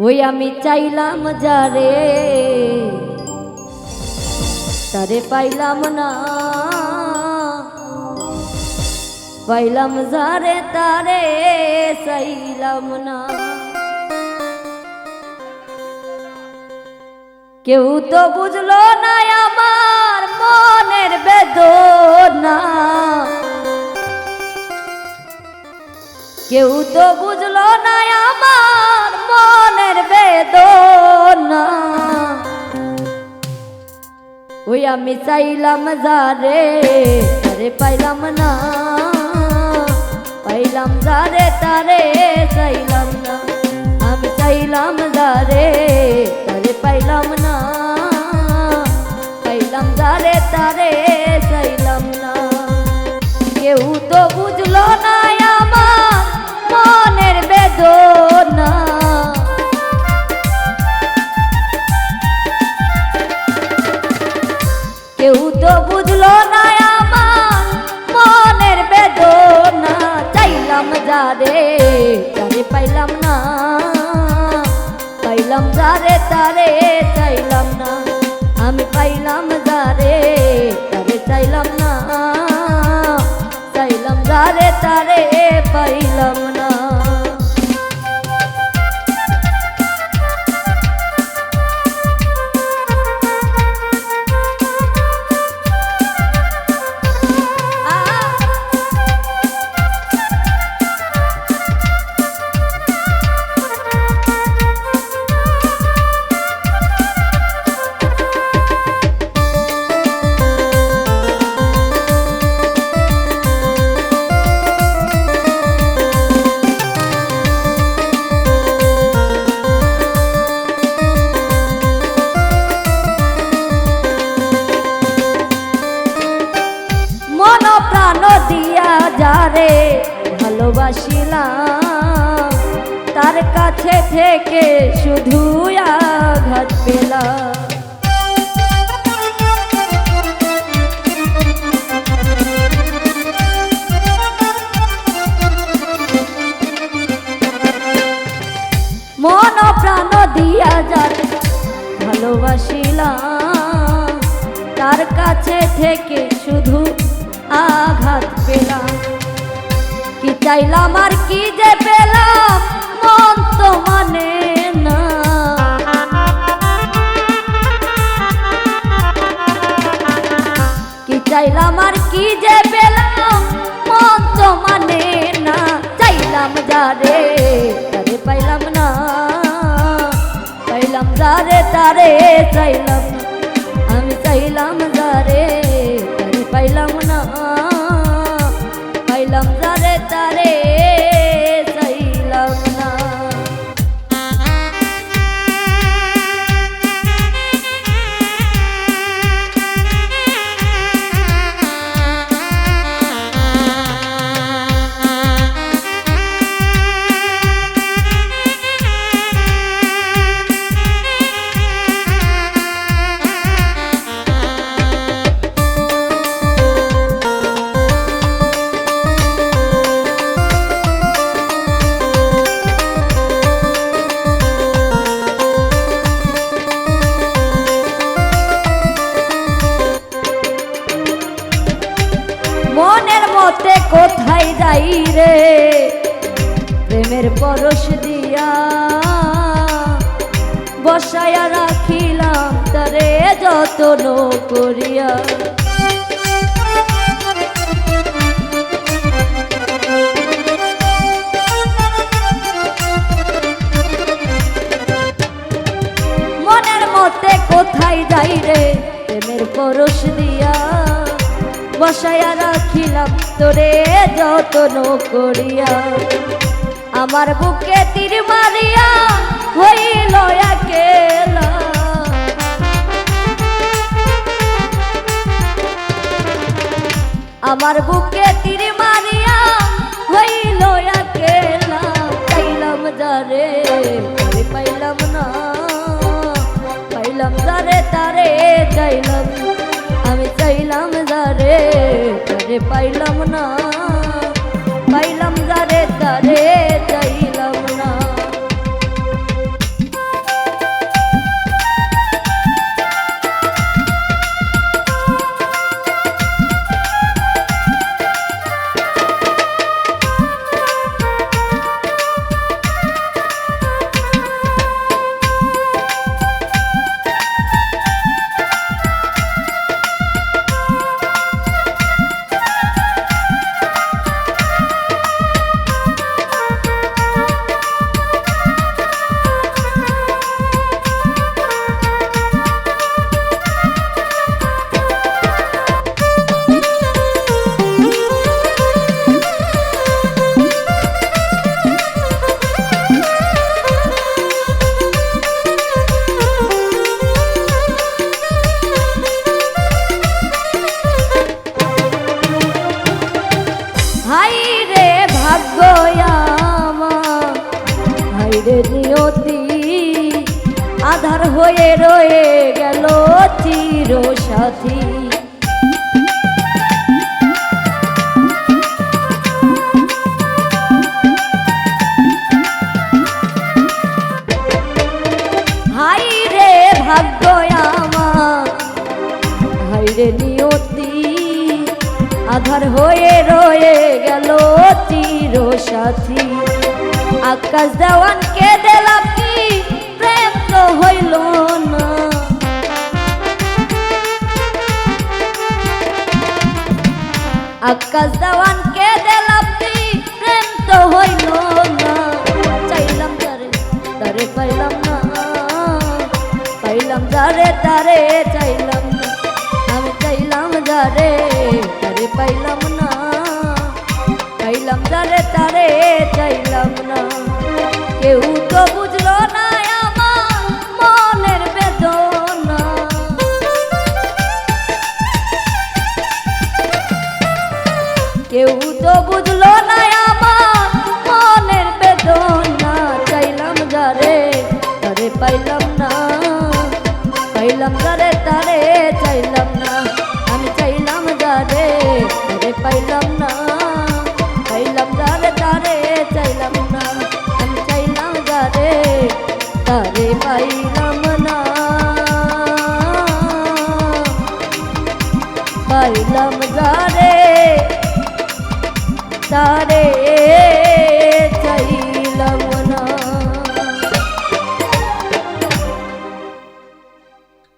ওই আমি চাইলাম যারে, তারে পাইলাম না। পাইলাম যারে, তারে চাইলাম না। কেউ তো বুঝলো না আমার মনের বেদনা। কেউ তো বুঝলো না আমার মনের বেদনা। ওই আমি চাইলাম যারে তারে পাইলাম না। পাইলাম যারে তারে চাইলাম না। আমি চাইলাম যারে তারে পাইলাম না। পাইলাম যারে তারে চাইলাম না। কেউ তো বুঝলো যারে তারে পাইলাম না। পাইলাম যারে তারে চাইলাম না। আমি পাইলাম যারে তারে চাইলাম না। চাইলাম যারে তারে পাইলাম না। যারে ভালোবাসিলাম। তার কাছে থেকে শুধু আঘাত পেলাম। মন প্রাণ দিয়া যারে ভালোবাসিলাম। তার কাছে থেকে শুধু আঘাত কি চাইলাম আর কি যে পেলাম? মন তো মানে না। কি চাইলাম আর কি যে পেলাম? মন তো মানে না। চাইলাম যারে তারে পাইলাম না। পাইলাম যারে তারে চাইলাম না। মনের মতে কোথায় যাই রে? প্রেমের পরশ দিয়া বসায়া রাখিলাম তারে যতন করিয়া। বসায়া রাখিলাম তোরে যতন করিয়া। আমার বুকে তীর মারিয়া হইল আমার বুকে তীর মারিয়া হইল চাইলাম যারে পাইলাম না। পাইলাম যারে তারে চাইলাম। আমি চাইলাম পাইলাম না। হাইরে নিয়তি, আধার হয়ে রয়ে গেল চির সাথী হাই রে ভাগ্য হাই রে নিয়তি, আধার হয়ে রয়ে গেল চির সাথী আকাশ দেওয়ানকে দিলাম কি? প্রেম তো হইল না। আকাশ দেওয়ানকে কেউ তো বুঝলো না আমার মনের বেদনা। চাইলাম যারে, তারে পাইলাম না। পাইলাম যারে, তারে চাইলাম না। আমি চাইলাম যারে, তারে পাইলাম না। পাইলাম যারে, তারে চাইলাম না। আমি চাইলাম যারে, তারে পাইলাম না। পাইলাম যারে তারে